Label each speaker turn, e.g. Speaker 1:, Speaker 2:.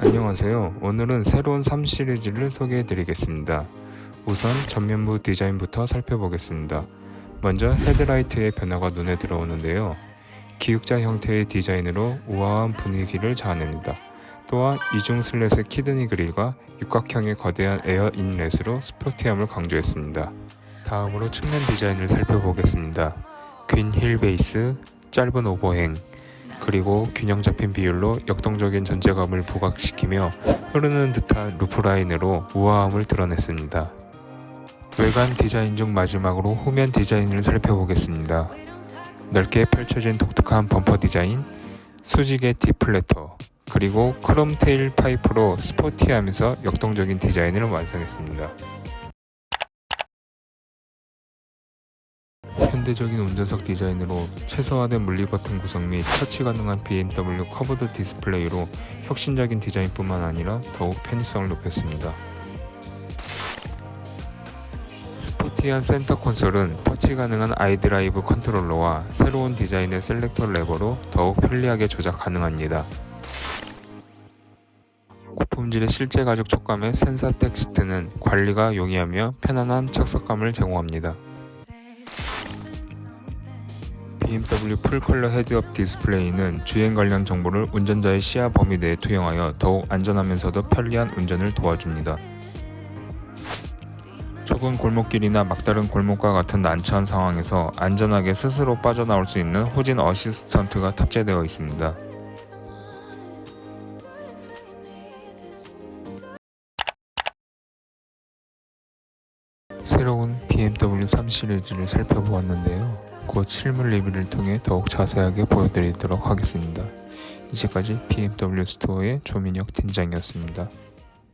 Speaker 1: 안녕하세요. 오늘은 새로운 3 시리즈를 소개해 드리겠습니다. 우선 전면부 디자인부터 살펴보겠습니다. 먼저 헤드라이트의 변화가 눈에 들어오는데요. 기역자 형태의 디자인으로 우아한 분위기를 자아냅니다. 또한 이중 슬랫의 키드니 그릴과 육각형의 거대한 에어 인렛으로 스포티함을 강조했습니다. 다음으로 측면 디자인을 살펴보겠습니다. 긴 힐 베이스, 짧은 오버행, 그리고 균형 잡힌 비율로 역동적인 존재감을 부각시키며 흐르는 듯한 루프 라인으로 우아함을 드러냈습니다. 외관 디자인 중 마지막으로 후면 디자인을 살펴보겠습니다. 넓게 펼쳐진 독특한 범퍼 디자인, 수직의 디플래터, 그리고 크롬 테일 파이프로 스포티하면서 역동적인 디자인을 완성했습니다. 현대적인 운전석 디자인으로 최소화된 물리 버튼 구성 및 터치 가능한 BMW 커브드 디스플레이로 혁신적인 디자인뿐만 아니라 더욱 편의성을 높였습니다. 스포티한 센터 콘솔은 터치 가능한 아이드라이브 컨트롤러와 새로운 디자인의 셀렉터 레버로 더욱 편리하게 조작 가능합니다. 고품질의 실제 가죽 촉감의 센사 텍 시트는 관리가 용이하며 편안한 착석감을 제공합니다. BMW 풀컬러 헤드업 디스플레이는 주행 관련 정보를 운전자의 시야 범위 내에 투영하여 더욱 안전하면서도 편리한 운전을 도와줍니다. 좁은 골목길이나 막다른 골목과 같은 난처한 상황에서 안전하게 스스로 빠져나올 수 있는 후진 어시스턴트가 탑재되어 있습니다. 새로운 BMW 3 시리즈를 살펴보았는데요. 곧 실물 리뷰를 통해 더욱 자세하게 보여드리도록 하겠습니다. 이제까지 BMW 스토어의 조민혁 팀장이었습니다.